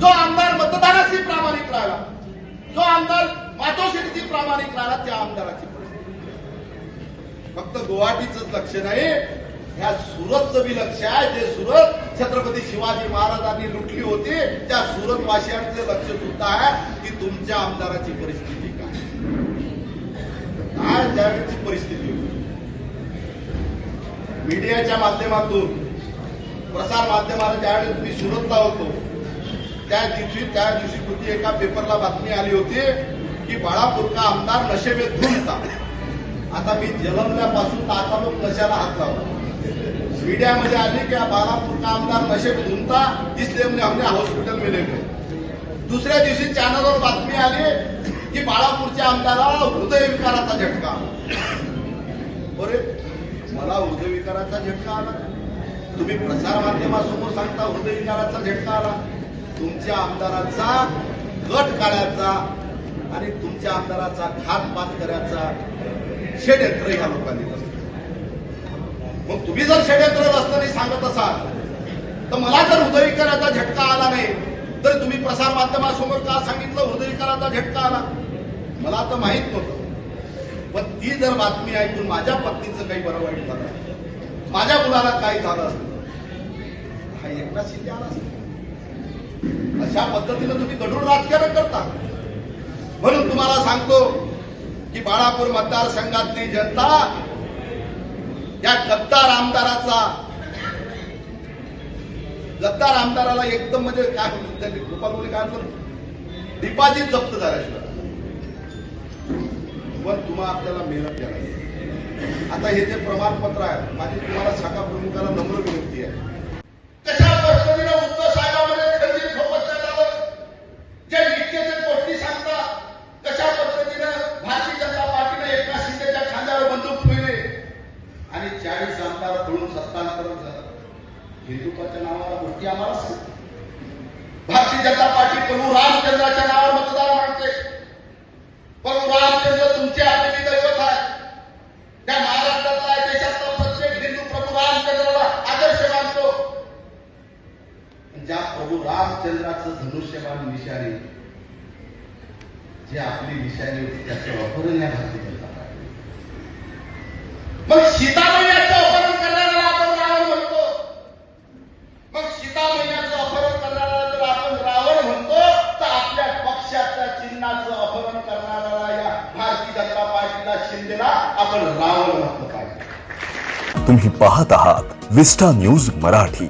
जो आमदार मतदाराशी प्रामाणिक राहिला जो आमदार मातोश्रीची प्रामाणिक राहिला त्या आमदाराची फक्त गुवाहाटीच लक्ष नाही ह्या सुरतचं बी लक्ष आहे. जे सुरत छत्रपती शिवाजी महाराजांनी लुटली होती त्या सुरत लक्ष सुद्धा आहे की तुमच्या आमदाराची परिस्थिती काय. काय त्यावेळेची परिस्थिती होती? मीडियाच्या माध्यमातून प्रसार माध्यमाला ज्यावेळेस मी सुरतला होतो. त्या दिवशी त्या दिवशी कुठे एका पेपरला बातमी आली होती की बाळापूरचा आमदार नशेबेत में आता मी जलमल्यापासून आता लोक नशाला हात लावला मीडियामध्ये आली की बाळापूरचा आमदार नशेब में इसलिए म्हणजे हमने हॉस्पिटल में गए दुसऱ्या दिवशी चॅनलवर बातमी आली की बाळापूरच्या आमदाराला हृदयविकाराचा झटका अरे मला हृदयविकाराचा झटका आला. तुम्ही प्रसार माध्यमासमोर सांगता हृदयविकाराचा झटका आला. तुमच्या आमदाराचा गट काढायचा आणि तुमच्या आमदाराचा घातपात करायचा षडयंत्र ह्या लोकांनी मग तुम्ही जर षडयंत्र रचताना सांगत असाल तर मला जर हृदयविकाराचा झटका आला नाही तर तुम्ही प्रसार माध्यमासमोर का सांगितलं हृदयविकाराचा झटका आला? मला तर माहीत नव्हतं. पण ती जर बातमी ऐकून माझ्या पत्नीचं काही बरं वाईट झालं माझ्या मुलाला काही झालं असतं हा एकटा शिंदे आला असता. अशा पद्धतीनं तुम्ही गढूळ राजकारण करता म्हणून तुम्हाला सांगतो की बाळापूर मतदारसंघातली जनता या गद्दार आमदाराचा गद्दार आमदाराला एकदम म्हणजे काय म्हणतात त्यांनी गोपाल काय म्हणतो डिपॉझिट जप्त झाल्याशिवाय. पण तुम्हाला आपल्याला मेहनत करायची आता हे जे प्रमाणपत्र आहे माझी तुम्हाला शाखा प्रमुखाला नम्र विनंती आहे. चाळीस आमदार पळून सत्तांतरण झालं. हिंदुत्वाच्या नावाला गोष्टी आम्हाला सांगतात भारतीय जनता पार्टी प्रभू रामचंद्राच्या नावावर मतदार मागते प्रभू रामचंद्र तुमचे आपले दैवत आहे. त्या महाराष्ट्रातला आहे, देशातला प्रत्येक हिंदू प्रभू रामचंद्राला आदर्श मानतो. ज्या प्रभू रामचंद्राचं धनुष्यबाण निशाणी जे आपली निशाणी होती त्याचं वापरून या भारतीय भारतीय जनता शिंदेला आपण रावण म्हटलं पाहिजे तुम्ही पाहत आहात विस्टा न्यूज मराठी.